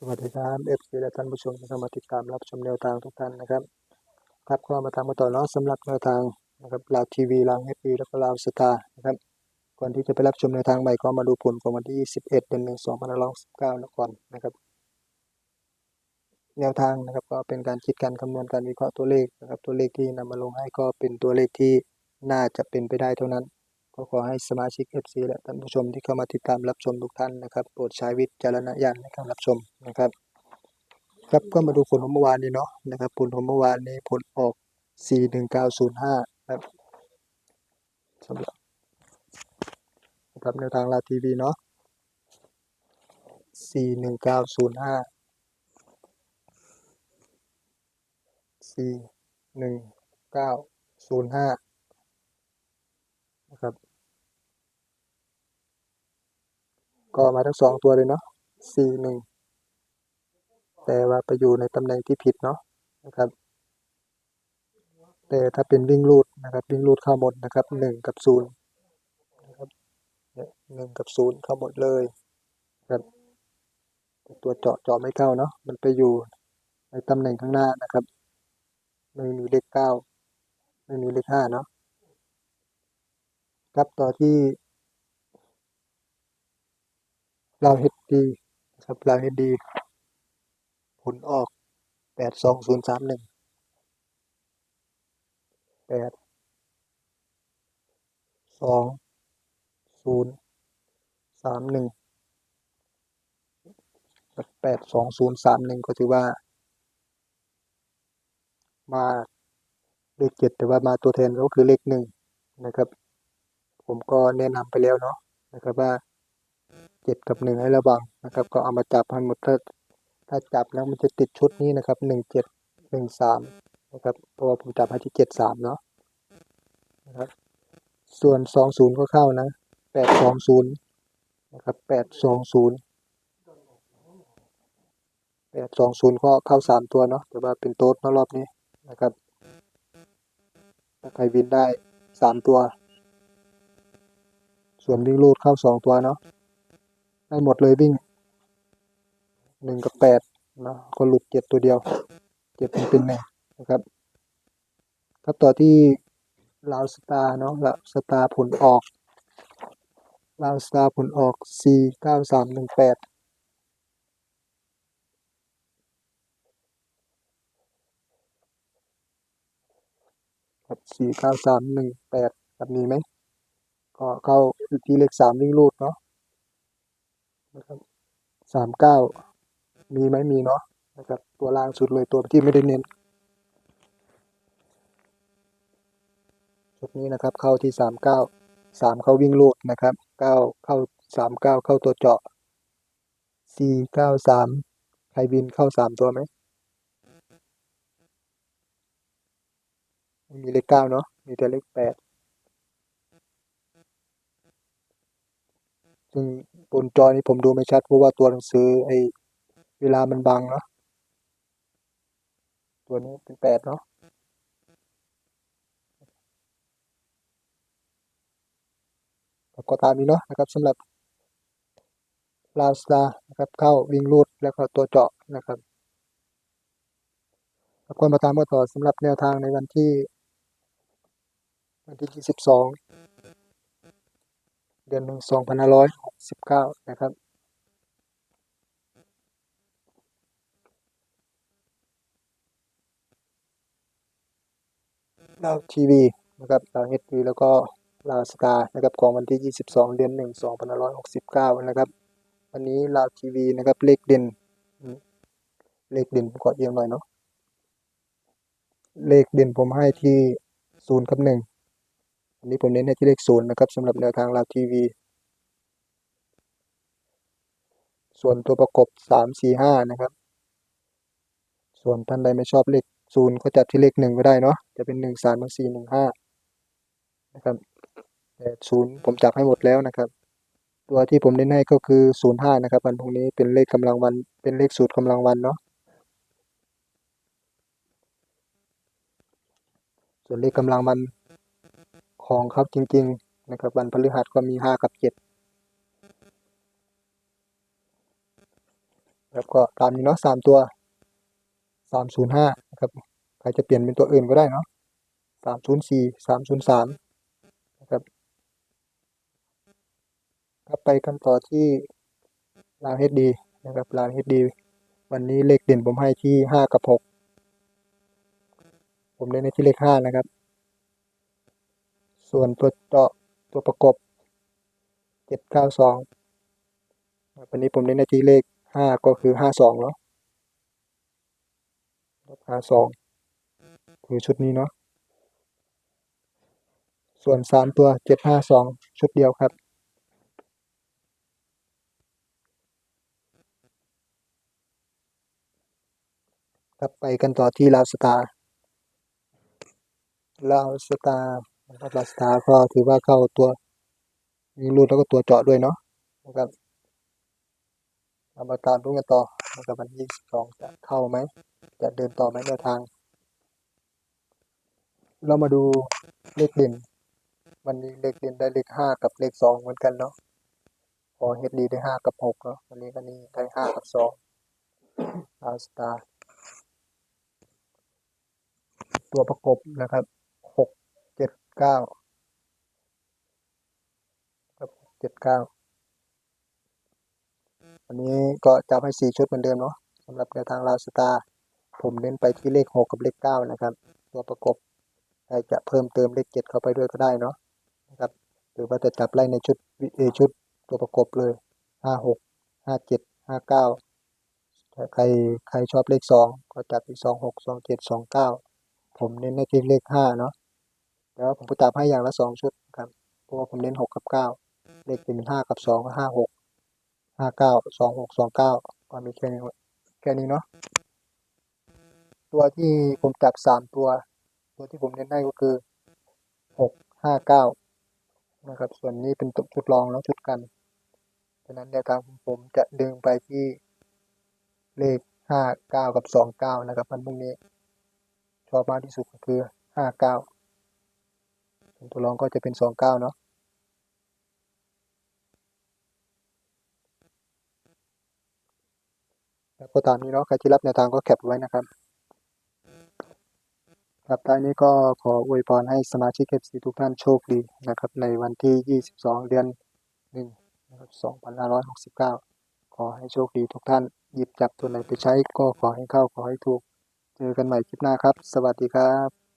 สวัสดีครับเอฟซีและท่านผู้ชมที่เข้ามาติดตามรับชมแนวทางทุกท่านนะครับครับก็มาทำมาต่อเนาะสำหรับแนวทางนะครับลาวทีวีลาวเอฟวีแล้วก็ลาวสตาร์นะครับก่อนที่จะไปรับชมแนวทางใหม่ก็มาดูผลของวันที่21เดือนหนึ่ง2519นะก่อนนะครับ แนวทางนะครับก็เป็นการคิดการคำนวณการวิเคราะห์ตัวเลขนะครับตัวเลขที่นำมาลงให้ก็เป็นตัวเลขที่น่าจะเป็นไปได้เท่านั้น ก็ขอให้สมาชิก FC และท่านผู้ชมที่เข้ามาติดตามรับชมทุกท่านนะครับโปรดใช้วิจารณญาณในการรับชมนะครับครับก็มาดูผลของเมื่อวานนี้เนาะนะครับผลของเมื่อวานนี้ผลออก 41905ครับสำหรับนะครับแนวทางลาทีวีเนาะ 41905 41905 นะครับ ก็มาทั้งสองตัวเลยเนาะสี่หนึ่งแต่ว่าไปอยู่ในตำแหน่งที่ผิดเนาะนะครับ แต่ถ้าเป็นวิ่งรูดนะครับ วิ่งรูดเข้าหมดนะครับหนึ่งกับศูนย์นะครับเนี่ยหนึ่งกับศูนย์เข้าหมดเลยครับแต่ตัวเจาะเจาะไม่เข้าเนาะมันไปอยู่ในตำแหน่งข้างหน้านะครับ ไม่มีเลขเก้าไม่มีเลขห้าเนาะครับต่อที่ เราเฮดดีครับเราเฮดดี ผลออกแปดสองศูนย์สามหนึ่งแปดสองศูนย์สามหนึ่งแปดสองศูนย์สามหนึ่งก็ถือว่า มาเลขเจ็ดแต่ว่ามาตัวแทนก็คือเลขหนึ่งนะครับ ผมก็แนะนำไปแล้วเนาะนะครับว่า จ็ดกับหนึ่งให้ระวังนะครับ ก็เอามาจับให้หมดถ้าถ้าจับแล้วมันจะติดชุดนี้นะครับหนึ่งเจ็ดหนึ่งสามนะครับเพราะว่าผมจับให้ที่เจ็ดสามเนาะนะครับส่วนสองศูนย์ก็เข้านะแปดสองศูนย์นะครับแปดสองศูนย์แปดสองศูนย์ก็เข้าสามตัวเนาะแต่ว่าเป็นโต๊ดเนาะรอบนี้นะครับถ้าใครวินได้สามตัว ส่วนวิ่งลูดเข้าสองตัวเนาะ ได้หมดเลยวิ่งหนึ่งกับแปดนะก็หลุดเจ็ดตัวเดียวเจ็ดเป็นเป็นไงนะครับครับต่อที่ลาวสตาร์เนาะลาวสตาร์ผลออกลาวสตาร์ผลออกสี่เก้าสามหนึ่งแปดครับสี่เก้าสามหนึ่งแปดแบบนี้ไหมก็เข้าที่เลขสามวิ่งรูดเนาะ นะครับสามเก้ามีไหมมีเนาะนะครับตัวล่างสุดเลยตัวที่ไม่ได้เน้นชุดนี้นะครับเข้าที่สามเก้าสามเข้าวิ่งรูดนะครับเก้าเข้าสามเก้าเข้าตัวเจาะสี่เก้าสามใครวินเข้าสามตัวไหมไม่มีเลขเก้าเนาะมีแต่เลขแปด ซึ่งบนจอนี้ผมดูไม่ชัดเพราะว่าตัวหนังสือไอ้เวลามันบังเนาะตัวนี้เป็นแปดเนาะแล้วก็ตามนี้เนาะนะครับสำหรับลาวสตาร์นะครับเข้าวิ่งรูดแล้วก็ตัวเจาะนะครับแล้วก็มาตามกันต่อสำหรับแนวทางในวันที่ วันที่ 22 เดือนหนึ่ง2569นหนร้อยหกสิบเก้านะครับ ลาวทีวีนะครับลาวเอทีแล้วก็ลาวสตาร์นะครับของวันที่ 22 เดือน 1 2569 นะครับ วันนี้ลาวทีวีนะครับเลขเด่น เลขเด่นผมขอเอียงหน่อยเนาะเลขเด่นผมให้ที่ 0 กับ1อั นนี้ผมเน้นให้ที่เลข0นย์นะครับสำหรับแนวทางลาวทีวี ส่วนตัวประกบ3 4 5นะครับ ส่วนท่านใดไม่ชอบเลข0ก็จัดที่เลข1ก็ได้เนาะจะเป็น1 3 1 4 1 5นะครับแต่0ผมจับให้หมดแล้วนะครับ ตัวที่ผมเน้นให้ก็คือ05นะครับวันพรุ่งนี้เป็นเลขกำลังวันเป็นเลขสูตรกำลังวันเนาะส่วนเลขกำลังวัน ของเขาจริง ๆ นะครับ วันพฤหัสก็มี5กับ7แล้วก็ตามนี้เนาะสามตัวสามศูนย์ห้านะครับใครจะเปลี่ยนเป็นตัวอื่นก็ได้เนาะสามศูนย์สี่สามศูนย์สามนะครับครับไปกันต่อที่รางเฮดดีนะครับรางเฮดดีวันนี้เลขเด่นผมให้ที่ห้ากับหกผมเน้นในที่เลขห้านะครับ ส่วนตัวเจาะตัวประกบเจ็ดเก้าสองวันนี้ผมเน้นในที่เลขห้าก็คือห้าสองเนาะห้าสองคือชุดนี้เนาะส่วนสามตัวเจ็ดห้าสองชุดเดียวครับครับไปกันต่อที่ลาวสตาร์ลาวสตาร์ นะครับลาสตาร์ก็ถือว่าเข้าตัวยิงรูดแล้วก็ตัวเจาะด้วยเนาะนะครับเอามาตามดูกันต่อนะครับวันที่สองจะเข้าไหมจะเดินต่อไหมแนวทาง เรามาดูเลขเด่นวันนี้เลขเด่นได้เลขห้ากับเลขสองเหมือนกันเนาะพอเฮดดีได้ห้ากับหกเนาะวันนี้ก็นี่ได้ห้ากับสองลาสตาร์ตัวประกบนะครับ เจ็ดเก้าเจ็ดเก้าอันนี้ก็จับให้สี่ชุดเหมือนเดิมเนาะสำหรับแนวทางลาวสตาร์ผมเน้นไปที่เลขหกกับเลขเก้านะครับ ตัวประกบใครจะเพิ่มเติมเลขเจ็ดเข้าไปด้วยก็ได้เนาะนะครับ หรือว่าจะจับไล่ในชุดเอชุดตัวประกบเลยห้าหกห้าเจ็ดห้าเก้าถ้าใครใครชอบเลขสองก็จับที่สองหกสองเจ็ดสองเก้าผมเน้นในที่เลขห้าเนาะ แล้วผมก็จับให้อย่างละสองชุดครับเพราะว่าผมเน้นหกกับเก้าเลขเป็นห้ากับสองก็ห้าหกห้าเก้าสองหกสองเก้าก็มีแค่นี้แค่นี้เนาะตัวที่ผมจับสามตัว ตัวที่ผมเน้นให้ก็คือหกห้าเก้านะครับส่วนนี้เป็นชุดรองแล้วชุดกันฉะนั้นแนวทางของผมจะดึงไปที่เลขห้าเก้ากับสองเก้านะครับวันพรุ่งนี้ชอบมากที่สุดก็คือห้าเก้า ตัวรองก็จะเป็นสองเก้าเนาะแล้วก็ตามนี้เนาะใครที่รับแนวทางก็แคปไว้นะครับครับท้ายนี้ก็ขออวยพรให้สมาชิกเอฟซีทุกท่านโชคดีนะครับ ในวันที่ 22 เดือน1นะครับ2569 ขอให้โชคดีทุกท่าน หยิบจับตัวไหนไปใช้ก็ขอให้เข้าขอให้ถูก เจอกันใหม่คลิปหน้าครับ สวัสดีครับ